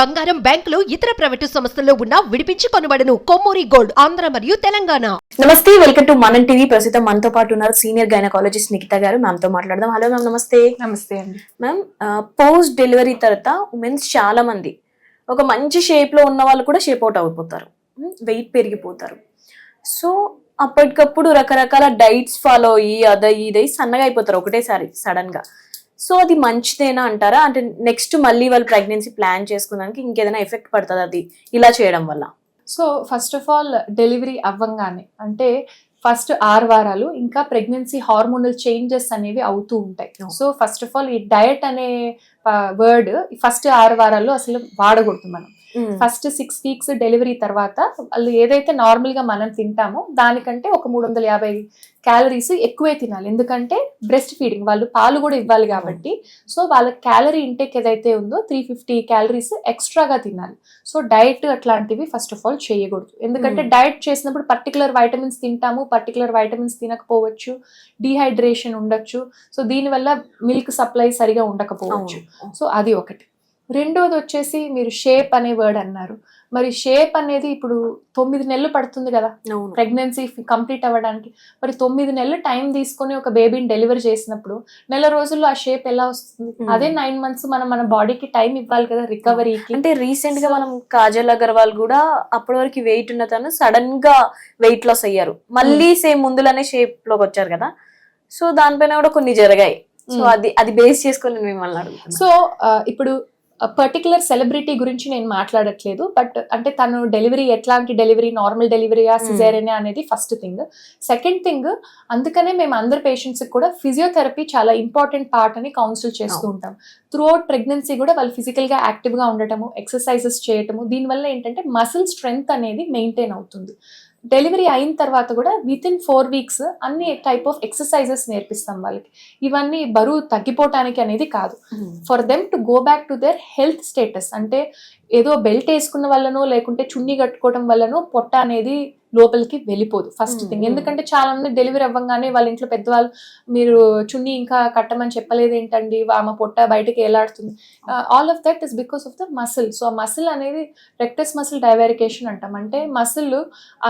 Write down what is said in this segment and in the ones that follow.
బంగారం బ్యాంకులు ఇతర ప్రైవేటు సంస్థల్లో ఉన్న విడిపించి కొనబడను. కొమ్మూరి గోల్డ్ ఆంధ్ర మరియు తెలంగాణ. నమస్తే వెల్కమ్ టు మనం టీవీ. ప్రస్తుతం మనతో పాటు ఉన్నారు సీనియర్ గైనకాలజిస్ట్ నిఖిత గారు. మ్యామ్తో మాట్లాడదాం. హలో మ్యామ్ నమస్తే. నమస్తే అండి. మ్యామ్ పోస్ట్ డెలివరీ తర్వాత ఉమెన్స్ చాలా మంది ఒక మంచి షేప్లో ఉన్న వాళ్ళు కూడా షేప్ అవుట్ అయిపోతారు. వెయిట్ పెరిగిపోతారు. సో అప్పటికప్పుడు రకరకాల డైట్స్ ఫాలో అయ్యి అదై ఇదై సన్నగా అయిపోతారు. ఒకటేసారి సడన్గా సో అది మంచిదేనా అంటారా? అంటే నెక్స్ట్ మళ్ళీ వాళ్ళు ప్రెగ్నెన్సీ ప్లాన్ చేసుకున్నానికి ఇంకేదైనా ఎఫెక్ట్ పడుతుంది అది? ఇలా చేయడం వల్ల. So first of all delivery అవ్వంగానే అంటే ఫస్ట్ ఆరు వారాలు ఇంకా ప్రెగ్నెన్సీ హార్మోనల్ చేంజెస్ అనేవి అవుతూ ఉంటాయి. సో ఫస్ట్ ఆఫ్ ఆల్ ఈ డయట్ అనే వర్డ్ ఫస్ట్ ఆరు వారాల్లో అసలు వాడకూడదు మనం. ఫస్ట్ సిక్స్ వీక్స్ డెలివరీ తర్వాత వాళ్ళు ఏదైతే నార్మల్గా మనం తింటామో దానికంటే ఒక మూడు వందల యాభై క్యాలరీస్ ఎక్కువే తినాలి. ఎందుకంటే బ్రెస్ట్ ఫీడింగ్ వాళ్ళు పాలు కూడా ఇవ్వాలి కాబట్టి. సో వాళ్ళ క్యాలరీ ఇంటేక్ ఏదైతే ఉందో త్రీ ఫిఫ్టీ క్యాలరీస్ ఎక్స్ట్రాగా తినాలి. సో డైట్ అట్లాంటివి ఫస్ట్ ఆఫ్ ఆల్ చేయకూడదు. ఎందుకంటే Hmm. డైట్ చేసినప్పుడు పర్టికులర్ వైటమిన్స్ తింటాము పర్టికులర్ వైటమిన్స్ తినకపోవచ్చు డీహైడ్రేషన్ ఉండొచ్చు. సో దీనివల్ల మిల్క్ సప్లై సరిగా ఉండకపోవచ్చు. సో అది ఒకటి. రెండోది వచ్చేసి మీరు షేప్ అనే వర్డ్ అన్నారు. మరి షేప్ అనేది ఇప్పుడు తొమ్మిది నెలలు పడుతుంది కదా ప్రెగ్నెన్సీ కంప్లీట్ అవ్వడానికి. మరి తొమ్మిది నెలలు టైం తీసుకొని ఒక బేబీని డెలివరీ చేసినప్పుడు నెల రోజుల్లో ఆ షేప్ ఎలా వస్తుంది. అదే నైన్ మంత్స్ మనం మన బాడీకి టైం ఇవ్వాలి కదా రికవరీకి. అంటే రీసెంట్గా మనం కాజల్ అగర్వాల్ కూడా అప్పటి వరకు వెయిట్ ఉన్న తను సడన్గా వెయిట్ లాస్ అయ్యారు. మళ్ళీ సేమ్ ముందులనే షేప్లోకి వచ్చారు కదా. సో దానిపైన కూడా కొన్ని జరిగాయి. సో. అది అది బేస్ చేసుకొని మిమ్మల్ని సో ఇప్పుడు పర్టికులర్ సెలబ్రిటీ గురించి నేను మాట్లాడట్లేదు బట్ అంటే తను డెలివరీ ఎట్లాంటి డెలివరీ నార్మల్ డెలివరీయా సిజేరియనా అనేది ఫస్ట్ థింగ్ సెకండ్ థింగ్ అందుకనే మేము అందరు పేషెంట్స్ కూడా ఫిజియోథెరపీ చాలా ఇంపార్టెంట్ పార్ట్ అని కౌన్సిల్ చేస్తూ. ఉంటాం. త్రూ అవుట్ ప్రెగ్నెన్సీ కూడా వాళ్ళు ఫిజికల్గా యాక్టివ్గా ఉండటము ఎక్సర్సైజెస్ చేయటము దీనివల్ల ఏంటంటే మసిల్ స్ట్రెంగ్త్ అనేది మెయింటైన్ అవుతుంది. డెలివరీ అయిన తర్వాత కూడా విత్ ఇన్ ఫోర్ వీక్స్ అన్ని టైప్ ఆఫ్ ఎక్సర్సైజెస్ నేర్పిస్తాం వాళ్ళకి. ఇవన్నీ బరువు తగ్గిపోవటానికి అనేది కాదు. For them to go back to their health status అంటే ఏదో బెల్ట్ వేసుకున్న వల్లనో లేకుంటే చున్నీ కట్టుకోవడం వల్లనో పొట్ట అనేది లోపలికి వెళ్ళిపోదు. First thing. ఎందుకంటే చాలా మంది డెలివరీ అవ్వగానే వాళ్ళ ఇంట్లో పెద్దవాళ్ళు మీరు చున్నీ ఇంకా కట్టమని చెప్పలేదు ఏంటండి ఆమె పొట్ట బయటకి ఎలాడుతుంది all of that is because of the muscle so ఆ మసిల్ అనేది రెక్టస్ మసిల్ డైవారికేషన్ అంటాం. అంటే మసిల్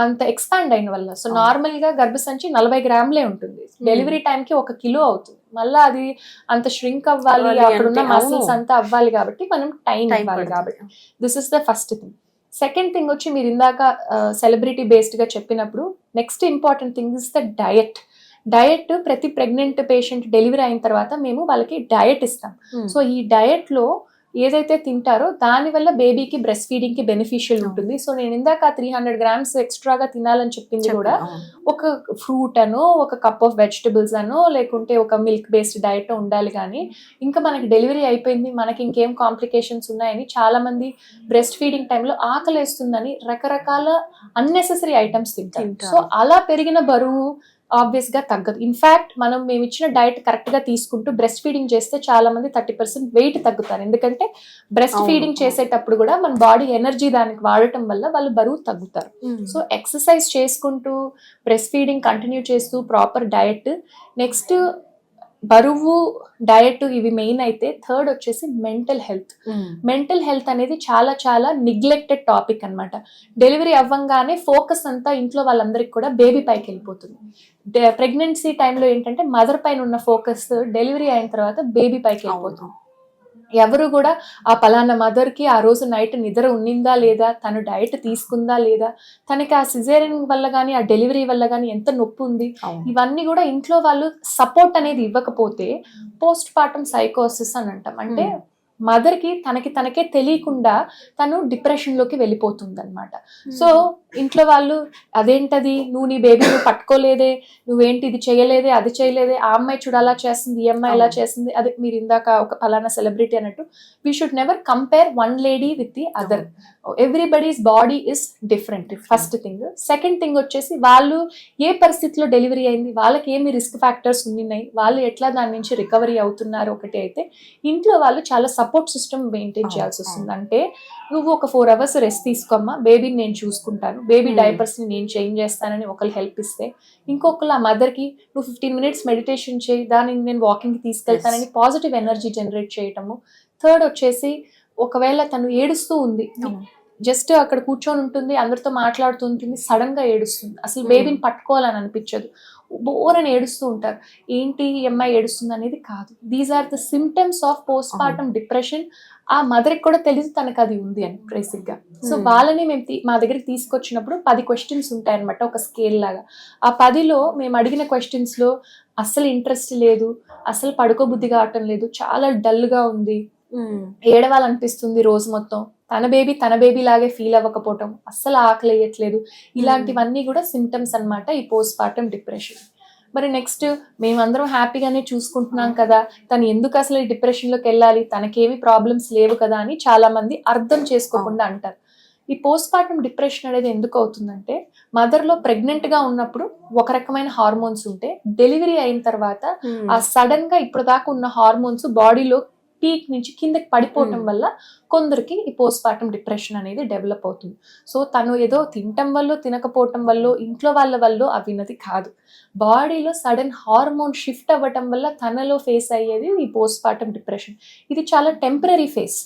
అంత ఎక్స్పాండ్ అయిన వల్ల. సో అవును. నార్మల్గా గర్భసంచి నలభై గ్రాములే ఉంటుంది. డెలివరీ టైం కి ఒక కిలో అవుతుంది. మళ్ళీ అది అంత ష్రింక్ అవ్వాలి అక్కడున్న మసిల్స్. అంతా అవ్వాలి కాబట్టి మనం టైం టైం ఇవ్వాలి కాబట్టి. This is the first thing second thing వచ్చి మీరు ఇందాక సెలబ్రిటీ బేస్డ్గా చెప్పినప్పుడు next important thing is the diet diet ప్రతి ప్రెగ్నెంట్ పేషెంట్ డెలివరీ అయిన తర్వాత మేము వాళ్ళకి డయట్ ఇస్తాం. సో ఈ డయట్లో ఏదైతే తింటారో దానివల్ల బేబీకి బ్రెస్ట్ ఫీడింగ్కి బెనిఫిషియల్ ఉంటుంది. సో నేను ఇందాక త్రీ హండ్రెడ్ గ్రామ్స్ ఎక్స్ట్రాగా తినాలని చెప్పింది కూడా ఒక ఫ్రూట్ అనో ఒక కప్ ఆఫ్ వెజిటబుల్స్ అనో లేకుంటే ఒక మిల్క్ బేస్డ్ డైట్ ఉండాలి కానీ ఇంకా మనకి డెలివరీ అయిపోయింది. మనకి ఇంకేం కాంప్లికేషన్స్ ఉన్నాయని చాలా మంది బ్రెస్ట్ ఫీడింగ్ టైంలో ఆకలేస్తుందని రకరకాల అన్నెసెసరీ ఐటమ్స్ తింటారు. తింటారు. సో అలా పెరిగిన బరువు ఆబ్వియస్గా తగ్గదు. ఇన్ఫాక్ట్ మనం మేము ఇచ్చిన డైట్ కరెక్ట్గా తీసుకుంటూ బ్రెస్ట్ ఫీడింగ్ చేస్తే చాలా మంది థర్టీ పర్సెంట్ వెయిట్ తగ్గుతారు. ఎందుకంటే బ్రెస్ట్ ఫీడింగ్. చేసేటప్పుడు కూడా మన బాడీ ఎనర్జీ దానికి వాడటం వల్ల వాళ్ళు బరువు తగ్గుతారు. సో ఎక్సర్సైజ్ చేసుకుంటూ బ్రెస్ట్ ఫీడింగ్ కంటిన్యూ చేస్తూ ప్రాపర్ డయట్ నెక్స్ట్ బరువు డయట్ ఇవి మెయిన్ అయితే థర్డ్ వచ్చేసి మెంటల్ హెల్త్. మెంటల్ హెల్త్ అనేది చాలా చాలా నిగ్లెక్టెడ్ టాపిక్ అన్నమాట. డెలివరీ అవ్వంగానే ఫోకస్ అంతా ఇంట్లో వాళ్ళందరికీ కూడా బేబీ పైకి వెళ్ళిపోతుంది. ప్రెగ్నెన్సీ టైంలో ఏంటంటే మదర్ పైన ఉన్న ఫోకస్ డెలివరీ అయిన తర్వాత బేబీ పైకి వెళ్ళిపోతుంది. ఎవరు కూడా ఆ పలానా మదర్కి ఆ రోజు నైట్ నిద్ర ఉన్నిందా లేదా తను డైట్ తీసుకుందా లేదా తనకి ఆ సిజేరియన్ వల్ల కానీ ఆ డెలివరీ వల్ల కానీ ఎంత నొప్పి ఉంది ఇవన్నీ కూడా ఇంట్లో వాళ్ళు సపోర్ట్ అనేది ఇవ్వకపోతే పోస్ట్ పార్టమ్ సైకోసిస్ అని అంటాం. అంటే మదర్కి తనకి తనకే తెలియకుండా తను డిప్రెషన్లోకి వెళ్ళిపోతుంది అనమాట సో ఇంట్లో వాళ్ళు అదేంటది? నువ్వు నీ బేబీ నువ్వు పట్టుకోలేదే నువ్వేంటి ఇది చేయలేదే అది చేయలేదే ఆ అమ్మాయి చూడు అలా చేస్తుంది ఈ అమ్మాయి ఎలా. చేస్తుంది అదే మీరు ఇందాక ఒక ఫలానా సెలబ్రిటీ అన్నట్టు we should never compare one lady with the other everybody's body is different. First thing second thing వచ్చేసి వాళ్ళు ఏ పరిస్థితిలో డెలివరీ అయింది వాళ్ళకి ఏమి రిస్క్ ఫ్యాక్టర్స్ ఉన్నాయి వాళ్ళు ఎట్లా దాని నుంచి రికవరీ అవుతున్నారు ఒకటి అయితే ఇంట్లో వాళ్ళు చాలా సపోర్ట్ సిస్టమ్ మెయింటైన్ చేయాల్సి వస్తుంది. అంటే నువ్వు ఒక ఫోర్ అవర్స్ రెస్ట్ తీసుకోమ్మా బేబీని నేను చూసుకుంటాను బేబీ Hmm. డైపర్స్ని నేను చేంజ్ చేస్తానని ఒకరు హెల్ప్ ఇస్తే ఇంకొకరు ఆ మదర్కి నువ్వు ఫిఫ్టీన్ మినిట్స్ మెడిటేషన్ చేయి దానిని నేను వాకింగ్ తీసుకెళ్తానని పాజిటివ్ ఎనర్జీ జనరేట్ చేయటము థర్డ్ వచ్చేసి ఒకవేళ తను ఏడుస్తూ ఉంది. జస్ట్ అక్కడ కూర్చొని ఉంటుంది అందరితో మాట్లాడుతూ ఉంటుంది సడన్గా ఏడుస్తుంది అసలు Hmm. బేబీని పట్టుకోవాలని అనిపించదు బోర్ అని ఏడుస్తూ ఉంటారు. ఏంటి అమ్మాయి ఏడుస్తుంది అనేది కాదు. These are the symptoms of postpartum depression ఆ మదర్ కూడా తెలియదు తనకు అది ఉంది అని బేసిక్గా. So Hmm. వాళ్ళని మేము మా దగ్గరికి తీసుకొచ్చినప్పుడు పది క్వశ్చన్స్ ఉంటాయన్నమాట ఒక స్కేల్ లాగా. ఆ పదిలో మేము అడిగిన క్వశ్చన్స్లో అస్సలు ఇంట్రెస్ట్ లేదు అసలు పడుకోబుద్ధి కావటం లేదు చాలా డల్గా ఉంది. ఏడవాలనిపిస్తుంది రోజు మొత్తం. తన బేబీ తన బేబీ లాగే ఫీల్ అవ్వకపోవటం అస్సలు ఆకలి వేయట్లేదు ఇలాంటివన్నీ కూడా సిమ్టమ్స్ అన్నమాట ఈ పోస్ట్ పార్టమ్ డిప్రెషన్ మరి నెక్స్ట్ మేమందరం హ్యాపీగానే చూసుకుంటున్నాం కదా తను ఎందుకు అసలు ఈ డిప్రెషన్లోకి వెళ్ళాలి తనకేమి ప్రాబ్లమ్స్ లేవు కదా అని చాలా మంది అర్థం చేసుకోకుండా అంటారు. ఈ పోస్ట్ పార్టమ్ డిప్రెషన్ అనేది ఎందుకు అవుతుందంటే మదర్లో ప్రెగ్నెంట్గా ఉన్నప్పుడు ఒక రకమైన హార్మోన్స్ ఉంటే డెలివరీ అయిన తర్వాత ఆ సడన్గా ఇప్పుడు దాకా ఉన్న హార్మోన్స్ బాడీలో పీక్ నుంచి కిందకి పడిపోవటం. వల్ల కొందరికి ఈ పోస్ట్ పార్టమ్ డిప్రెషన్ అనేది డెవలప్ అవుతుంది. సో తను ఏదో తినటం వల్ల తినకపోవటం వల్ల ఇంట్లో వాళ్ళ వల్ల అవినది కాదు. బాడీలో సడన్ హార్మోన్ షిఫ్ట్ అవ్వటం వల్ల తనలో ఫేస్ అయ్యేది ఈ పోస్ట్ పార్టమ్ డిప్రెషన్. ఇది చాలా టెంపరీ ఫేస్.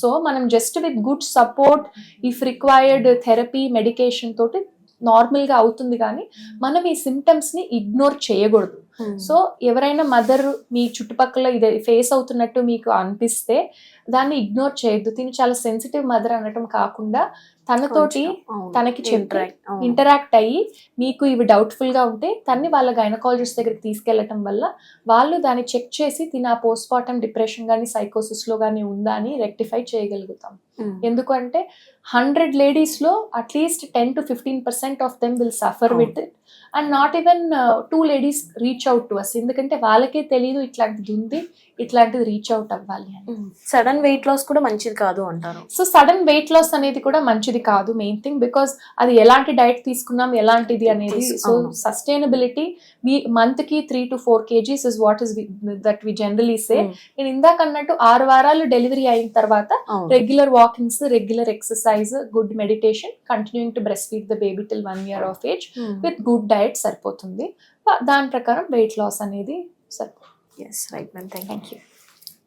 సో మనం just with good support if required therapy medication తోటి నార్మల్గా అవుతుంది కానీ మనం ఈ సిమ్టమ్స్ని ఇగ్నోర్ చేయకూడదు. సో ఎవరైనా మదర్ మీ చుట్టుపక్కల ఇది ఫేస్ అవుతున్నట్టు మీకు అనిపిస్తే దాన్ని ఇగ్నోర్ చేయొద్దు. తిని చాలా సెన్సిటివ్ మదర్ అనటం కాకుండా తనతోటి తనకి చెప్పి ఇంటరాక్ట్ అయ్యి మీకు ఇవి డౌట్ఫుల్గా ఉంటే తన్ని వాళ్ళ గైనకాలజిస్ట్ దగ్గరికి తీసుకెళ్ళటం వల్ల వాళ్ళు దాన్ని చెక్ చేసి తిన పోస్ట్ పార్టమ్ డిప్రెషన్ కానీ సైకోసిస్లో కానీ ఉందా అని రెక్టిఫై చేయగలుగుతాం. ఎందుకంటే హండ్రెడ్ లేడీస్లో at least ten to fifteen percent of them will suffer. With it and not even two ladies reach out to us ఎందుకంటే వాళ్ళకే తెలియదు ఇట్లాంటిది ఉంది ఇట్లాంటిది రీచ్ అవుట్ అవ్వాలి అని. సడన్ వెయిట్ లాస్ కూడా మంచిది కాదు అంటారు. సో సడన్ వెయిట్ లాస్ అనేది కూడా మంచిది కాదు మెయిన్ థింగ్ బికాస్ అది ఎలాంటి డైట్ తీసుకున్నాం ఎలాంటిది అనేది సో. సస్టైనబిలిటీ వి మంత్కి three to four kgs is what is that we generally say నేను ఇందాక అన్నట్టు ఆరు వారాలు డెలివరీ అయిన తర్వాత. Regular walkings regular exercise good meditation continuing to breast feed the baby till one year of age. With good diet సరిపోతుంది. దాని ప్రకారం వెయిట్ లాస్ అనేది సరిపోతుంది. Yes right ma'am thank thank you